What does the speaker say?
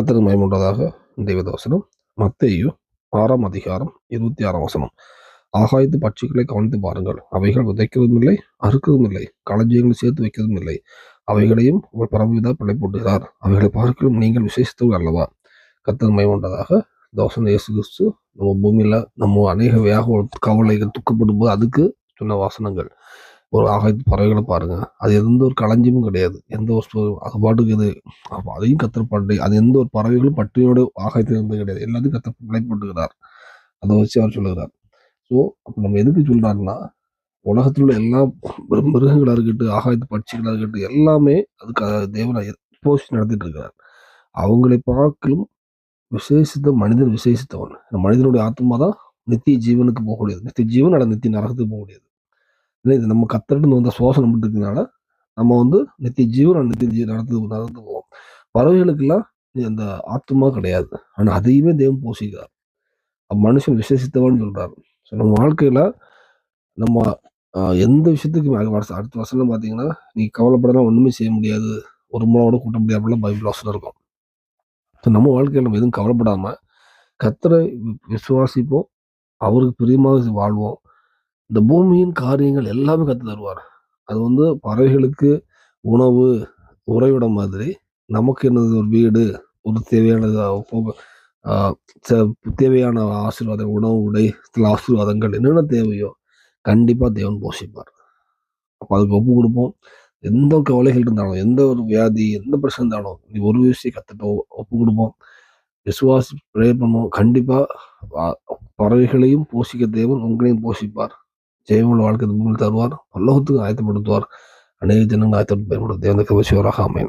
கத்தருக்கு மயமுண்டதாக தெய்வதவசனம் மத்தேயு ஆறாம் அதிகாரம் இருபத்தி ஆறாம் வசனம். ஆகாயத்து பட்சிகளை கவனித்து பாருங்கள். அவைகள் விதைக்கிறதும் இல்லை அறுக்கிறதும் இல்லை களஞ்சியங்களை சேர்த்து வைக்கிறதும் இல்லை. அவைகளையும் உங்கள் பரமவிதா பிழை போட்டுகிறார். அவைகளை பார்க்கலும் நீங்கள் விசேஷத்தவர்கள் அல்லவா? கத்தர் மயமுண்டதாக தோசன் இயேசு கிறிஸ்து நம்ம பூமியில் நம்ம அநேக வியாக கவலைகள் துக்கப்படும் போது அதுக்கு சொன்ன வாசனங்கள். ஒரு ஆகாயத்து பறவைகளை பாருங்க. அது எந்த ஒரு களஞ்சியமும் கிடையாது. எந்த ஒரு அது பாட்டுக்கு இது அதையும் கத்தர் அது எந்த ஒரு பறவைகளும் பட்டியோட ஆகாயத்தில் இருந்தது கிடையாது. எல்லாத்தையும் கத்தர் நிலைப்பட்டுகிறார் போட்டுக்கிறார் அதை வச்சு அவர் சொல்லுகிறார். ஸோ அப்போ நம்ம எதுக்கு சொல்கிறாருன்னா உலகத்தில் உள்ள எல்லா மிரு- இருக்கட்டும் ஆகாயத்து பட்சிகளாக இருக்கட்டும் எல்லாமே அதுக்கு தேவனை போஷி நடத்திட்டு இருக்கிறார். அவங்களை பார்க்கலும் விசேஷித்த மனிதன் விசேஷித்தவன். மனிதனுடைய ஆத்மா தான் நித்திய ஜீவனுக்கு போகக்கூடியது. நித்திய ஜீவன் அல்ல நித்திய நரகத்துக்கு போகக்கூடியது. இல்லை இது நம்ம கத்தட்டு வந்த சுவாசம் இருக்கிறதுனால நம்ம வந்து நித்திய ஜீவன் நித்திய ஜீவன் நடந்து நடந்து போவோம். பறவைகளுக்கெல்லாம் அந்த ஆத்மா கிடையாது. ஆனால் அதையுமே தெய்வம் போஷிக்கிறார். மனுஷன் விசேஷித்தவன் சொல்றாரு. ஸோ நம்ம வாழ்க்கையில நம்ம எந்த விஷயத்துக்கு வருஷம் அடுத்த வருஷம் பார்த்தீங்கன்னா நீ கவலைப்படலாம் ஒன்றுமே செய்ய முடியாது. ஒரு மூலோட கூட்ட முடியாதுலாம் பைபிள் வசனம் இருக்கும். ஸோ நம்ம வாழ்க்கையில் நம்ம எதுவும் கவலைப்படாமல் கத்தரை விசுவாசிப்போம். அவருக்கு பிரியமாக வாழ்வோம். இந்த பூமியின் காரியங்கள் எல்லாமே கற்று தருவார். அது வந்து பறவைகளுக்கு உணவு உறைவிடம் மாதிரி. நமக்கு என்னது? ஒரு வீடு ஒரு தேவையானது தேவையான ஆசீர்வாதம் உணவு உடை சில ஆசீர்வாதங்கள் என்னென்ன தேவையோ கண்டிப்பாக தேவன் போஷிப்பார். அப்போ அதுக்கு ஒப்பு கொடுப்போம். எந்த கவலைகள் இருந்தாலும் எந்த ஒரு வியாதி எந்த பிரச்சனை இருந்தாலும் நீ ஒரு விஷயம் கத்துட்டோ ஒப்பு கொடுப்போம். விசுவாசி ப்ரே பண்ணுவோம். கண்டிப்பாக பறவைகளையும் போஷிக்க தேவன் உங்களையும் போஷிப்பார். ஜெயமுள்ள வாழ்க்கை பூமியில் தருவார். பல்லோகத்துக்கு ஆயத்தப்படுத்துவார். அநேக ஜனங்கள் ஆயத்தப்பட்டு பயன்படுத்த தேவனுக்கு விஷயம் ஆமேன்.